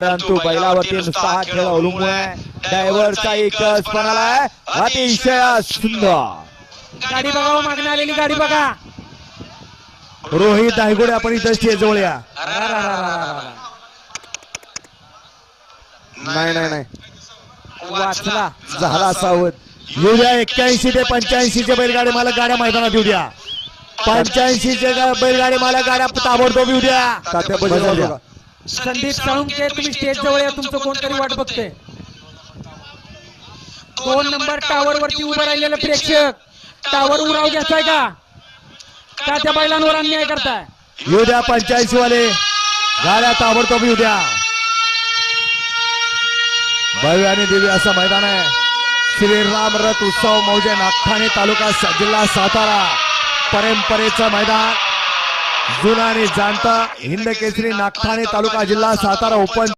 परंतु बैलावरती नुसता हा खेळ अवलंबून आहे. ड्रायव्हरचा एकच पणाला आहे. अतिशय सुंदर. गाडी बघा मागणं आलेली गाडी बघा. रोहित दायगुडे आपण इथं स्टेज जवळ या. नाही नाही नाही वाचला. झाला सावध. येऊ द्या एक्क्याऐंशी ते पंच्याऐंशी चे बैलगाडी मला गाड्या मैदानात येऊ द्या पंच्याऐंशी चे बैलगाडी मला गाड्या ताबडतोब येऊ द्या. संदीप साळुंके तुम्ही स्टेज जवळ या तुमचं कोणतरी वाट बघते दोन नंबर टावर वरती उभं राहिलेलं प्रेक्षक. टावर उराव घ्यायचाय का? का? त्या बैलांवर अन्याय करताय? येऊ द्या पंच्याऐंशी वाले गाड्या ताबडतोब येऊ द्या भव्य आणि देवी असं मैदान आहे. श्रीराम रथ उत्सव मौजे नागठाणे तालुका जिल्हा सातारा. परंपरेचं मैदान. जुना आणि जाणता हिंद केसरी नागठाणे तालुका जिल्हा सातारा ओपन